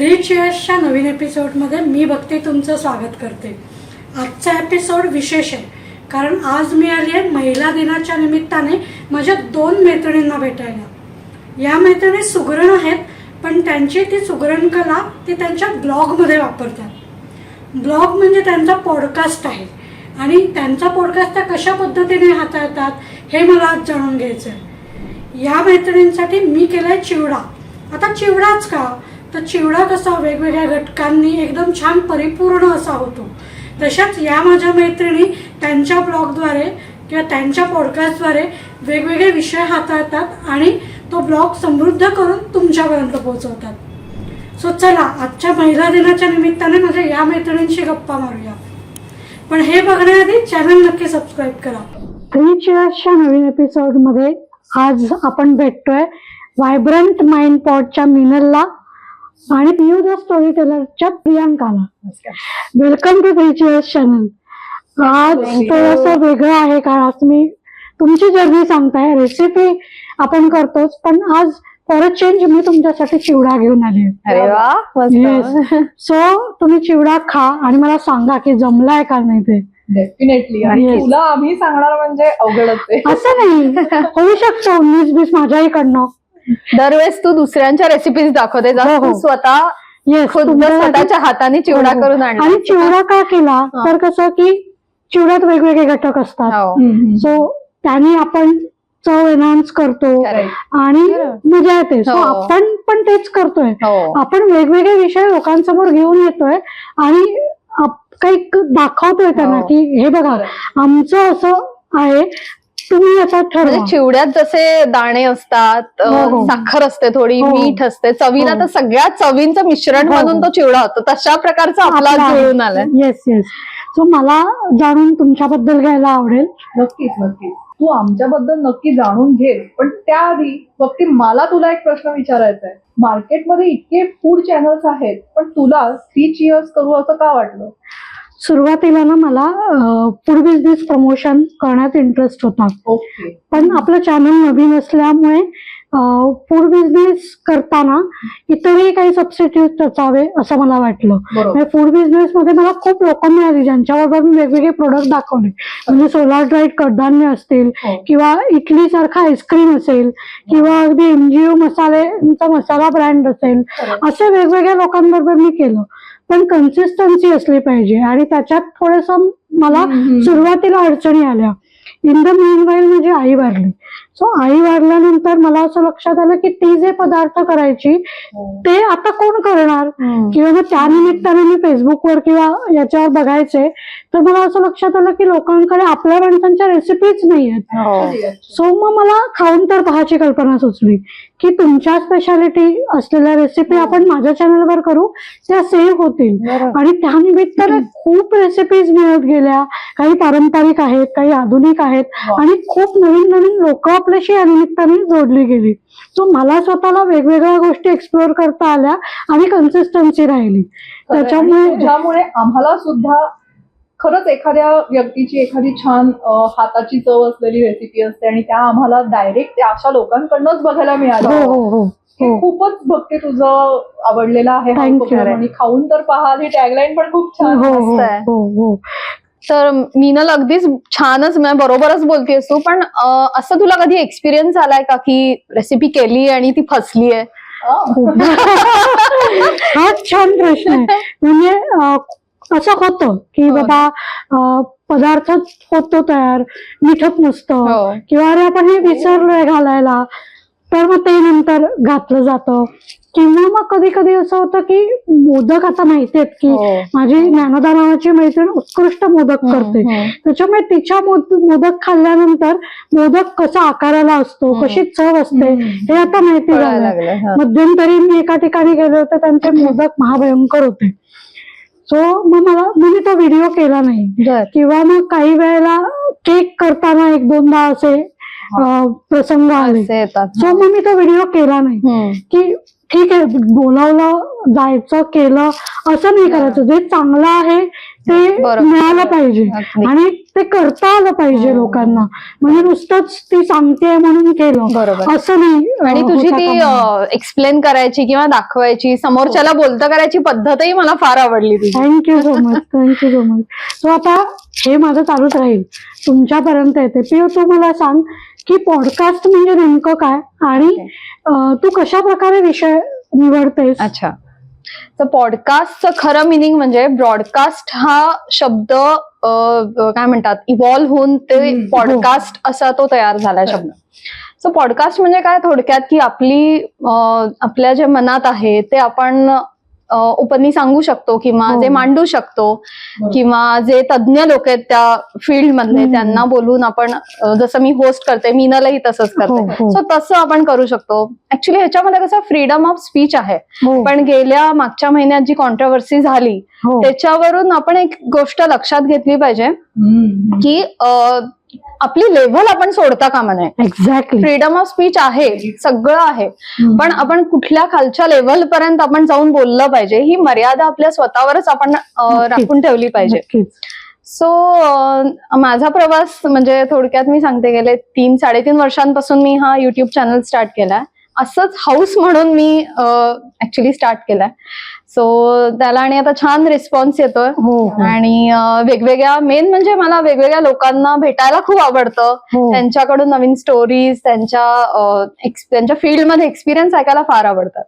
Three चेअर्सच्या नवीन एपिसोडमध्ये मी भक्ती तुमचं स्वागत करते. आजचा एपिसोड विशेष आहे. कारण आज मी आली आहे महिला दिनाच्या निमित्ताने माझ्या दोन मैत्रिणींना भेटायला. या मैत्रिणी सुगरण आहेत पण त्यांची ती सुगरण कला ती त्यांच्या ब्लॉगमध्ये वापरतात. ब्लॉग म्हणजे त्यांचा पॉडकास्ट आहे. आणि त्यांचा पॉडकास्ट त्या कशा पद्धतीने हाताळतात हे मला आज जाणून घ्यायचं आहे या मैत्रिणींसाठी मी केलं आहे चिवडा. आता चिवडाच का? तर चिवडा कसा वेगवेगळ्या घटकांनी एकदम छान परिपूर्ण असा होतो. तशाच या माझ्या मैत्रिणी त्यांच्या ब्लॉगद्वारे किंवा त्यांच्या पॉडकास्टद्वारे वेगवेगळे विषय हाताळतात आणि तो ब्लॉग समृद्ध करून तुमच्यापर्यंत पोहोचवतात. सो चला आजच्या महिला दिनाच्या निमित्ताने माझ्या या मैत्रिणींशी गप्पा मारूया. पण हे बघण्याआधी चॅनल नक्की सबस्क्राईब करा. थ्री चेअर्सच्या नवीन एपिसोडमध्ये आज आपण भेटतोय व्हायब्रंट माइंड पॉडच्या मिनलला. आणि पियू द स्टोरी टेलरच्या प्रियांकाला वेलकम टू चेअर्स चॅनल आज थोडस वेगळं आहे कारण आज मी तुमची जर्नी सांगताय रेसिपी आपण करतोच पण आज परत चेंज मी तुमच्यासाठी चिवडा घेऊन आली. अरे सो तुम्ही चिवडा खा आणि मला सांगा की जमलाय का नाही ते. डेफिनेटली आणि. तुला आम्ही सांगणार म्हणजे अवघडच असं नाही. होऊ शकतं उन्नीस बीस माझ्याहीकडनं दरवेळेस तू दुसऱ्यांच्या रेसिपीज दाखवते जा हो, हो. तू स्वतः खुद्द स्वतःच्या हाताने चिवडा करून आणला आणि चिवडा का केला हा. तर कसं की चिवड्यात वेगवेगळे घटक असतात हो. सो त्याने आपण चव एनहान्स करतो. आणि. मजा येते सो हो. आपण पण तेच करतोय हो आपण वेगवेगळे विषय लोकांसमोर घेऊन येतोय आणि काही दाखवतोय त्यांना हो. की हे बघा आमचं असं आहे तुम्ही याचा म्हणजे ठरवा चिवड्यात जसे दाणे असतात हो, हो. साखर असते थोडी हो. मीठ असते. चवीला हो. तर सगळ्या चवींचं मिश्रण हो, म्हणून. तो चिवडा होतो. तशा प्रकारचा आपला जुळून आलाय. येस येस सो मला जाणून तुमच्याबद्दल घ्यायला आवडेल. नक्कीच नक्कीच. तू आमच्याबद्दल नक्की जाणून घे. पण त्याआधी फक्त मला तुला एक प्रश्न विचारायचा आहे. मार्केटमध्ये इतके फूड चॅनल्स आहेत पण तुला थ्री चिअर्स करू असं का वाटलं? सुरुवातीला ना मला फूड बिझनेस प्रमोशन करण्यात इंटरेस्ट होता. पण आपलं चॅनल नवीन असल्यामुळे फूड बिझनेस करताना इतरही काही सबस्टिट्यूट असावे असं मला वाटलं. फूड बिझनेस मध्ये मला खूप लोक मिळाली ज्यांच्याबरोबर मी वेगवेगळे प्रोडक्ट दाखवले. म्हणजे सोलार ड्राईड कडधान्य असतील हो. किंवा इडली सारखा आईस्क्रीम असेल किंवा अगदी एनजीओ मसालेचा मसाला ब्रँड असेल. असे वेगवेगळ्या लोकांबरोबर मी केलं. पण कन्सिस्टन्सी असली पाहिजे. आणि त्याच्यात थोडस मला. सुरुवातीला अडचणी आल्या. इन द मीन वाईल माझी आई वारली. सो आई वारल्यानंतर मला असं लक्षात आलं की ती जे पदार्थ करायची हो. ते आता कोण करणार किंवा मग त्या निमित्ताने मी फेसबुकवर किंवा याच्यावर बघायचे तर मला असं लक्षात आलं की लोकांकडे आपल्या माणसांच्या रेसिपीज नाही आहेत हो. सो मग मला खाऊन तर पहाची कल्पना सुचली की तुमच्या स्पेशालिटी असलेल्या रेसिपी हो. आपण माझ्या चॅनलवर करू त्या सेव्ह होतील. आणि त्या निमित्ताने खूप रेसिपीज मिळत गेल्या काही पारंपरिक आहेत काही आधुनिक आहेत. आणि खूप नवीन नवीन लोक आपल्याशी या निमित्ताने जोडली गेली. सो मला स्वतःला वेगवेगळ्या गोष्टी एक्सप्लोअर करता आल्या आणि कन्सिस्टन्सी राहिली. त्याच्यामुळे तुझ्यामुळे आम्हाला सुद्धा खरंच एखाद्या व्यक्तीची एखादी छान हाताची चव असलेली रेसिपी असते आणि त्या आम्हाला डायरेक्ट त्या अशा लोकांकडनंच बघायला मिळालं हो हो हे खूपच भक्ती तुझं आवडलेलं आहे. आणि खाऊन तर पाहाल. ही टॅगलाईन पण खूप छान हो. तर मीनल अगदीच छानच मी बरोबरच बोलतेस तू पण अ, असं तुला कधी एक्सपिरियन्स आलाय का की रेसिपी केली आणि ती फसली आहे हा छान प्रश्न आहे. म्हणजे असं होतं की हो. बाबा पदार्थ होतो तयार मिठत नसतं. हो. किंवा अरे आपण हे विसरलोय घालायला. तर मग ते नंतर घातलं जातं किंवा मग कधी कधी असं होतं की मोदक आता माहितीयेत की हो. माझी ज्ञानदा नावाची मैत्रीण उत्कृष्ट मोदक करते. त्याच्यामुळे तिच्या मोद- मोदक खाल्ल्यानंतर मोदक कसा आकाराला असतो. कशी चव असते. हे आता माहिती झालं. मध्यंतरी मी एका ठिकाणी गेले होते त्यांचे मोदक महाभयंकर होते सो मग मला मी तो व्हिडिओ केला नाही. किंवा मग काही वेळेला केक करताना एक दोनदा असे प्रसंग आले सो मग मी तो व्हिडिओ केला नाही. की ठीक आहे बोलावलं जायचं केलं असं नाही करायचं जे चांगलं आहे ते. मिळालं पाहिजे. आणि ते करता आलं पाहिजे हो. लोकांना म्हणजे नुसतंच ती सांगते म्हणून केलं. असं नाही आणि तुझी ती. एक्सप्लेन करायची किंवा दाखवायची समोरच्याला बोलतं करायची पद्धतही मला फार आवडली thank you so much thank you so much so आता हे माझं चालूच राहील तुमच्यापर्यंत येते पिऊ तू मला सांग की पॉडकास्ट म्हणजे नेमकं काय? आणि तू कशा प्रकारे विषय निवडतेस? अच्छा. तर पॉडकास्टचं खरं मिनिंग म्हणजे ब्रॉडकास्ट हा शब्द काय म्हणतात इव्हॉल्व्ह होऊन ते. पॉडकास्ट असा तो तयार झालाय शब्द. सो पॉडकास्ट म्हणजे काय थोडक्यात की आपली आपल्या जे मनात आहे ते आपण ओपनली सांगू शकतो किंवा हो. जे मांडू शकतो. किंवा जे तज्ज्ञ लोक आहेत त्या फील्ड मधले. त्यांना बोलून आपण जसं मी होस्ट करते मीनालाही तसंच हो, करते हो. सो तसं आपण करू शकतो ऍक्च्युली ह्याच्यामध्ये कसं फ्रीडम ऑफ स्पीच आहे हो पण गेल्या मागच्या महिन्यात जी कॉन्ट्रोवर्सी झाली हो त्याच्यावरून आपण एक गोष्ट लक्षात घेतली पाहिजे. की आपली लेव्हल आपण सोडता कामा नये. एक्झॅक्टली फ्रीडम ऑफ स्पीच आहे सगळं आहे. पण आपण कुठल्या खालच्या लेव्हल पर्यंत आपण जाऊन बोललं पाहिजे ही मर्यादा आपल्या स्वतःवरच आपण. राखून ठेवली पाहिजे. सो माझा प्रवास म्हणजे थोडक्यात मी सांगते गेले तीन साडेतीन वर्षांपासून मी हा युट्यूब चॅनल स्टार्ट केलाय. असंच हाऊस म्हणून मी ऍक्च्युली स्टार्ट केलाय. सो त्याला आणि आता छान रिस्पॉन्स येतोय. हो हो. आणि वेगवेगळ्या मेन म्हणजे मला वेगवेगळ्या लोकांना भेटायला खूप आवडतं. हो. त्यांच्याकडून नवीन स्टोरीज त्यांच्या त्यांच्या फील्डमध्ये एक्सपिरियन्स ऐकायला फार आवडतात.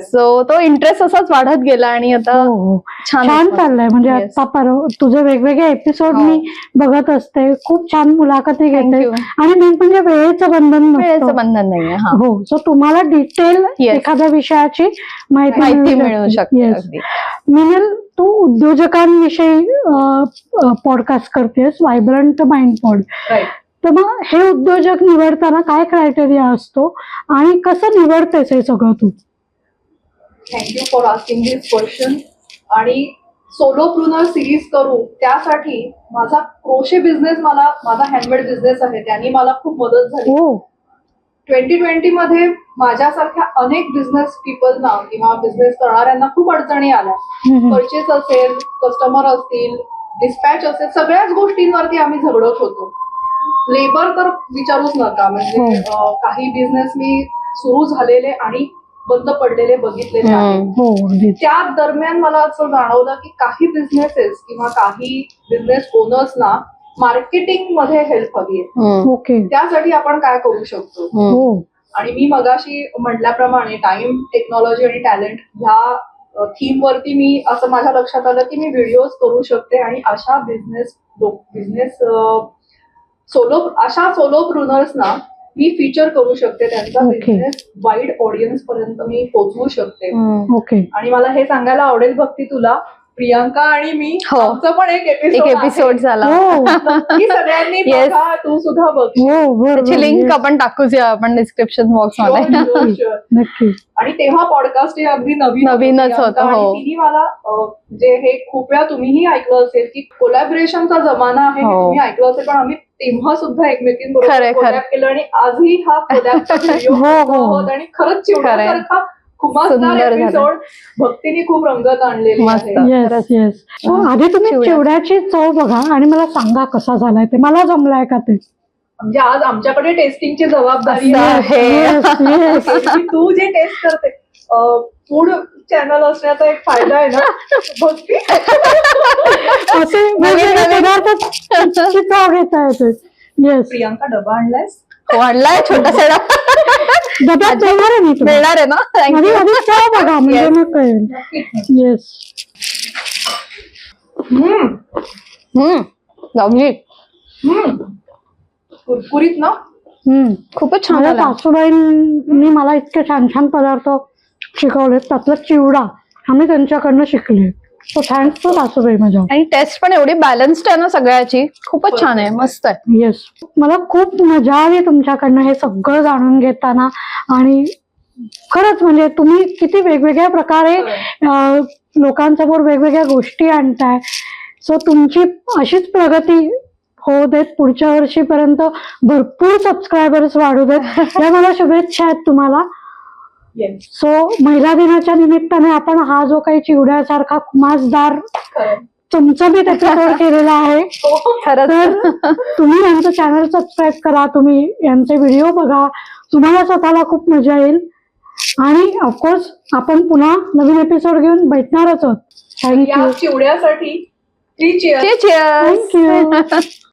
सो तो इंटरेस्ट असाच वाढत गेला आणि आता हो हो. छान. चाललंय. म्हणजे. आता परवा तुझे वेगवेगळे एपिसोड हो. मी बघत असते. खूप छान मुलाखती घेते. आणि मेन म्हणजे वेळेचं बंधन वेळेचं बंधन नाहीये हा. हो. सो तुम्हाला डिटेल. एखाद्या विषयाची माहिती माहिती मिळू शकते. मिनल तू उद्योजकांविषयी पॉडकास्ट करतेस. Vibrant mind pod. तर मग हे उद्योजक निवडताना काय क्रायटेरिया असतो? आणि कसं निवडतेस हे सगळं तू? Thank you for asking this question आणि सोलो प्रुनर सिरीज करू त्यासाठी माझा क्रोशे बिझनेस मला माझा हँडमेड बिझनेस आहे. त्यांनी मला खूप मदत झाली. हो. ट्वेंटी ट्वेंटी मध्ये माझ्यासारख्या अनेक बिझनेस पीपलना किंवा बिझनेस करणाऱ्यांना खूप अडचणी आल्या. परचेस असेल कस्टमर असतील डिस्पॅच असेल सगळ्याच गोष्टींवरती आम्ही झगडत होतो. लेबर तर विचारूच नका. म्हणजे हो. काही बिझनेस मी सुरू झालेले आणि बंद पडलेले हम्म. हो अगदीच त्या दरम्यान मला असं जाणवलं की काही बिझनेसेस किंवा काही बिझनेस ओनर्सना मार्केटिंगमध्ये हेल्प हवी आहे. ओके त्यासाठी आपण काय करू शकतो. हो आणि मी मगाशी म्हटल्याप्रमाणे टाइम टेक्नॉलॉजी आणि टॅलेंट ह्या थीम वरती मी असं माझ्या लक्षात आलं की मी व्हिडिओज करू शकते आणि अशा बिझनेस बिझनेस सोलो अशा सोलो प्रुनर्सना मी फीचर करू शकते त्यांचा Okay. बिझनेस वाईड ऑडियन्स पर्यंत मी पोहोचवू शकते. ओके आणि मला हे सांगायला आवडेल भक्ती तुला प्रियांका आणि मी हो. आमचं पण एक एक एपिसोड एपिसोड झाला हो नक्की सगळ्यांनी Yes. बघा तू सुद्धा बघ हो त्याची लिंक Yes. आपण टाकूच या आपण डिस्क्रिप्शन बॉक्समध्ये Sure, sure, sure. नक्की आणि तेव्हा पॉडकास्ट हे अगदी नवीन नवीनच प्रियांका. होतं, आणि हो. तिने मला अं, जे हे खूप वेळा तुम्हीही ऐकलं असेल की कोलॅबरेशनचा जमाना आहे हे हो. तुम्ही ऐकलं असेल पण आम्ही तेव्हा सुद्धा एकमेकींबरोबर. कोलॅब केलं आणि आजही हा हो, हो. आणि खरंच चिवण्यासारखा भक्तीने खूप रंगत आणलेली मस्त. आहे. येस येस आधी तुम्ही चिवड्या. चिवड्याची चव बघा आणि मला सांगा कसा झालाय ते. मला जमलाय का ते? म्हणजे आज आमच्याकडे टेस्टिंगची जबाबदारी आहे. तू जे टेस्ट करते. फूड चॅनल असण्याचा एक फायदा आहे ना? भक्ती असे वेगवेगळे पदार्थ घेता येस प्रियांका डबा आणलायस? वाढलाय छोटासा आहे मी तुला? मिळणार आहे ना? आधी थँक्यू आधी चव बघा म्हणजे. मग कळेल. येस हम्म. हम्म. लवली हम्म. कुरकुरीत ना? हम्म. खूपच छान सासूबाईंनी मला इतके छान छान पदार्थ शिकवले त्यातलं चिवडा. आम्ही त्यांच्याकडनं शिकले. सो थँक्स टू सासूबाई माझ्या. आणि टेस्ट पण एवढी बॅलन्स्ड आहे ना सगळ्याची? खूपच छान आहे मस्त आहे. येस मला खूप मजा आली तुमच्याकडनं हे सगळं जाणून घेताना. आणि खरंच म्हणजे तुम्ही किती वेगवेगळ्या प्रकारे अं, लोकांसमोर वेगवेगळ्या गोष्टी आणताय. सो तुमची अशीच प्रगती होऊ देत पुढच्या वर्षीपर्यंत. भरपूर सबस्क्रायबर्स वाढू देत. या मला शुभेच्छा आहेत तुम्हाला. सो महिला दिनाच्या निमित्ताने आपण हा जो काही चिवड्यासारखा मासदार खरं. तुमचं मी त्याच्यावर केलेला आहे. खरंच. तर तुम्ही यांचं चॅनल सबस्क्राईब करा तुम्ही यांचे व्हिडिओ बघा. तुम्हाला स्वतःला खूप मजा येईल. आणि ऑफकोर्स आपण पुन्हा नवीन एपिसोड घेऊन भेटणारच आहोत. या थँक्यू चिवड्यासाठी. थँक्यू